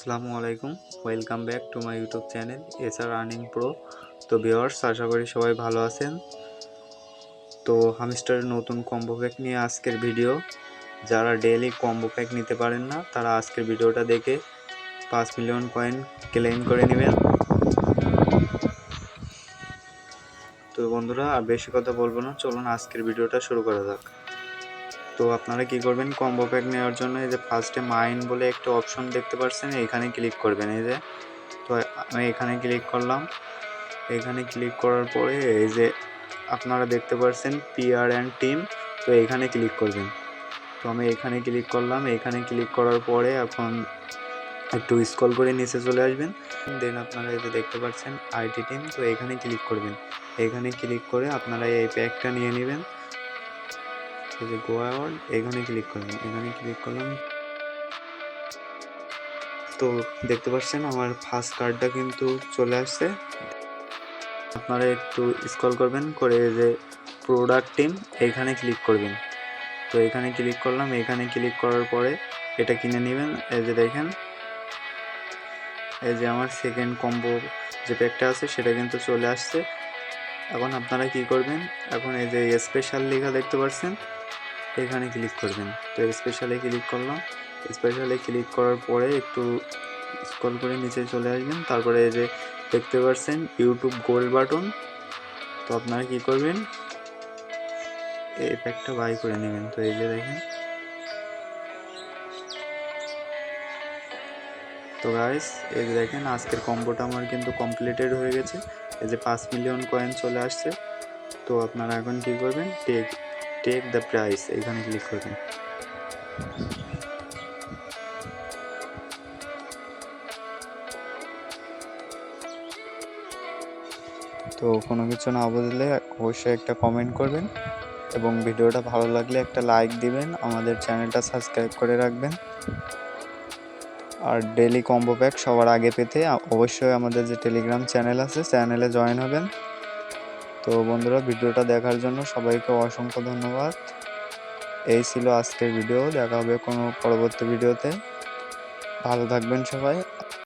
আসসালামু আলাইকুম। Welcome back to my YouTube channel S R earning pro তো viewers আশা করি সবাই ভালো আছেন। তো হামস্টারের নতুন কম্বো প্যাক নিয়ে আজকের ভিডিও যারা ডেইলি কম্বো প্যাক নিতে পারেন না, তারা আজকের ভিডিওটা দেখে পাঁচ মিলিয়ন কয়েন ক্লেম করে নেবেন। তো বন্ধুরা, আর বেশি কথা বলব না, চলুন আজকের ভিডিওটা শুরু করা যাক। তো আপনারা কি করবেন? কম্বো প্যাক নেওয়ার জন্য এই যে ফার্স্টে মাইন বলে একটা অপশন দেখতে পাচ্ছেন এখানে ক্লিক করবেন। এই যে, তো আমি এখানে ক্লিক করলাম। এখানে ক্লিক করার পরে এই যে আপনারা দেখতে পাচ্ছেন পিআর অ্যান্ড টিম তো এখানে ক্লিক করবেন। তো আমি এখানে ক্লিক করলাম। এখানে ক্লিক করার পরে এখন একটু স্ক্রল করে নিচে চলে আসবেন। দেন আপনারা এই যে দেখতে পাচ্ছেন আইটি টিম তো এখানে ক্লিক করবেন। এখানে ক্লিক করে আপনারা এই প্যাকটা নিয়ে নেবেন। এই যে গোয়া অ্যাওয়ার্ড এখানে ক্লিক করলাম, এখানে ক্লিক করলাম। তো দেখতে পাচ্ছেন আমার ফার্স্ট কার্ডটা কিন্তু চলে আসছে। আপনারা একটু স্ক্রল করবেন, করে যে প্রোডাক্ট টিম এখানে ক্লিক করবেন। তো এখানে ক্লিক করলাম, এখানে ক্লিক করার পরে এটা কিনে নেবেন, এই যে দেখেন। এই যে আমার সেকেন্ড কম্বো যে প্যাকটা আছে, সেটা কিন্তু চলে আসছে। এখন আপনারা কি করবেন? এখন এই যে স্পেশাল লেখা দেখতে পাচ্ছেন, এখানে ক্লিক করবেন। তো স্পেশালে ক্লিক করলাম। স্পেশালে ক্লিক করার পরে একটু স্ক্রল করে নিচে চলে আসবেন। তারপরে এই যে দেখতে পাচ্ছেন ইউটিউব গোল্ড বাটন তো আপনারা কি করবেন? এই প্যাকটা বাই করে নেবেন। তো এই যে দেখেন তো গাইস এই যে দেখেন, আজকের কম্বোটা আমার কিন্তু কমপ্লিটেড হয়ে গেছে। এই যে পাঁচ মিলিয়ন কয়েন চলে আসছে। তো আপনারা এখন কি করবেন? টেক টেক দ্য প্রাইস এখানে ক্লিক করবেন। তো কোনো কিছু না বুঝলে অবশ্যই একটা কমেন্ট করবেন এবং ভিডিওটা ভালো লাগলে একটা লাইক দিবেন। আমাদের চ্যানেলটা সাবস্ক্রাইব করে রাখবেন। আর ডেলি কম্বো প্যাক সবার আগে পেতে অবশ্যই আমাদের যে টেলিগ্রাম চ্যানেল আছে চ্যানেলে জয়েন হবেন। তো বন্ধুরা, ভিডিওটা দেখার জন্য সবাইকে অসংখ্য ধন্যবাদ। এই ছিল আজকের ভিডিও দেখা হবে কোনো পরবর্তী ভিডিওতে ভালো থাকবেন সবাই।